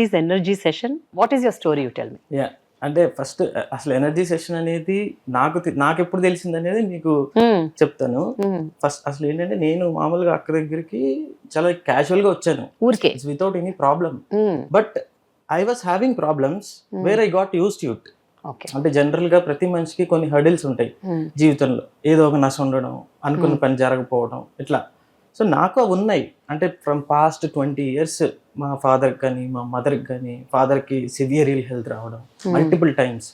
Is energy session what is your story you tell me yeah అంటే first అసలు energy session అనేది నాకు నాకు ఎప్పుడు తెలిసింది అనేది మీకు చెప్తాను. ఫస్ట్ అసలు ఏంటంటే నేను మామూలుగా అక్క దగ్గరికి చాలా క్యాజువల్గా వచ్చాను. ఊరికే? Without any problem but I was having problems Hmm. Where I got use to it అంటే జనరల్గా ప్రతి మనిషికి కొన్ని హర్డిల్స్ ఉంటాయి జీవితంలో. ఏదో ఒక నష్టం ఉండడం అనుకున్న పని జరగకపోవడం ఇట్లా. సో నాకు అవి ఉన్నాయి. అంటే ఫ్రమ్ పాస్ట్ ట్వంటీ ఇయర్స్ మా ఫాదర్ కానీ మా మదర్కి కానీ ఫాదర్కి సివియర్ ఇల్ హెల్త్ రావడం మల్టిపుల్ టైమ్స్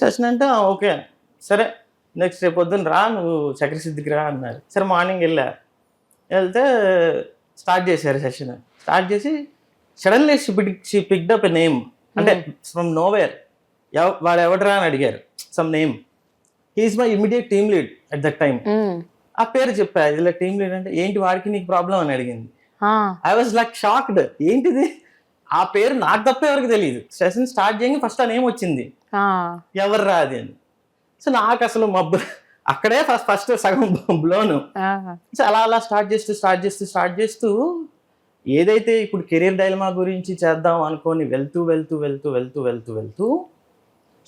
సెషన్ అంటే "ఆ, ఓకే సరే నెక్స్ట్ రేపు పొద్దున్న రా నువ్వు చక్రసిద్ధికి రా అన్నారు. సరే మార్నింగ్ వెళ్ళా. వెళ్తే స్టార్ట్ చేశారు సెషన్ స్టార్ట్ చేసి suddenly she picked up a name అంటే ఫ్రమ్ నోవేర్ వాడు ఎవడరా అని అడిగారు. Some name he is my immediate team lead at that time ఆ పేరు చెప్పా ఇలా టీమ్ లీడ్ అంటే ఏంటి వాడికి నీకు ప్రాబ్లం అని అడిగింది. ఐ వాజ్ లైక్ షాక్డ్ ఏంటిది? ఆ పేరు నాకు తప్ప ఎవరికి తెలియదు సెషన్ స్టార్ట్ చేయగా ఫస్ట్ ఆ నేమ్ వచ్చింది. ఎవరు రాది అని. సో నాకు అసలు మబ్బు అక్కడే ఫస్ట్ ఫస్ట్ సగం బ్లోను సో అలా అలా స్టార్ట్ చేస్తూ స్టార్ట్ చేస్తూ స్టార్ట్ చేస్తూ ఏదైతే ఇప్పుడు కెరీర్ డైలమా గురించి చేద్దాం అనుకొని వెళ్తూ వెళ్తూ వెళ్తూ వెళ్తూ వెళ్తూ వెళ్తూ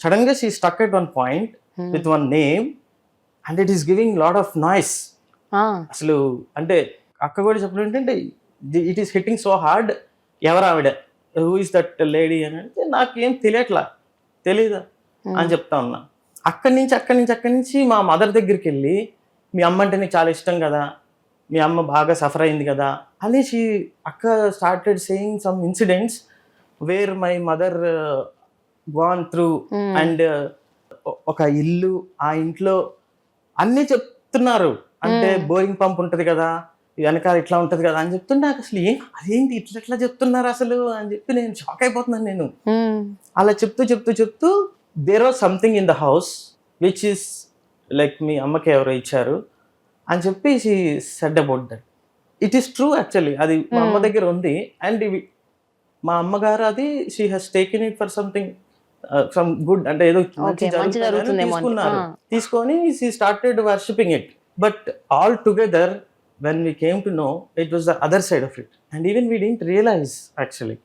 సడన్గా she stuck at one point with one name and it is giving lot of noise అసలు అంటే అక్క కూడా చెప్పడం ఏంటంటే it is hitting so hard ఎవరు ఆవిడ? హూ ఇస్ దట్ లేడీ అని అంటే నాకేం తెలియట్లా. తెలీదా? అని చెప్తా ఉన్నా. అక్కడి నుంచి అక్కడి నుంచి అక్కడి నుంచి మా మదర్ దగ్గరికి వెళ్ళి మీ అమ్మ అంటే నీకు చాలా ఇష్టం కదా. మీ అమ్మ బాగా సఫర్ అయింది కదా. అనేసి అక్క started saying some incidents where my mother gone through and ఒక ఇల్లు ఆ ఇంట్లో అన్నీ చెప్తున్నారు. అంటే బోరింగ్ పంప్ ఉంటది కదా వెనకాల ఇట్లా ఉంటది కదా అని చెప్తుంటే నాకు అసలు ఏం అదేంటి ఇట్లా ఎట్లా చెప్తున్నారు అసలు అని చెప్పి నేను షాక్ అయిపోతున్నాను నేను. అలా చెప్తూ చెప్తూ చెప్తూ there was something in the house which is like మీ అమ్మకి ఎవరో ఇచ్చారు అని చెప్పి she said about that it is true actually అది మా అమ్మ దగ్గర ఉంది. అండ్ ఇవి మా అమ్మగారు అది she has taken it for something some good అంటే ఏదో మంచి. తీసుకున్నారు. తీసుకొని started worshipping it but all together when we came to know it was the other side of it and even we didn't realize actually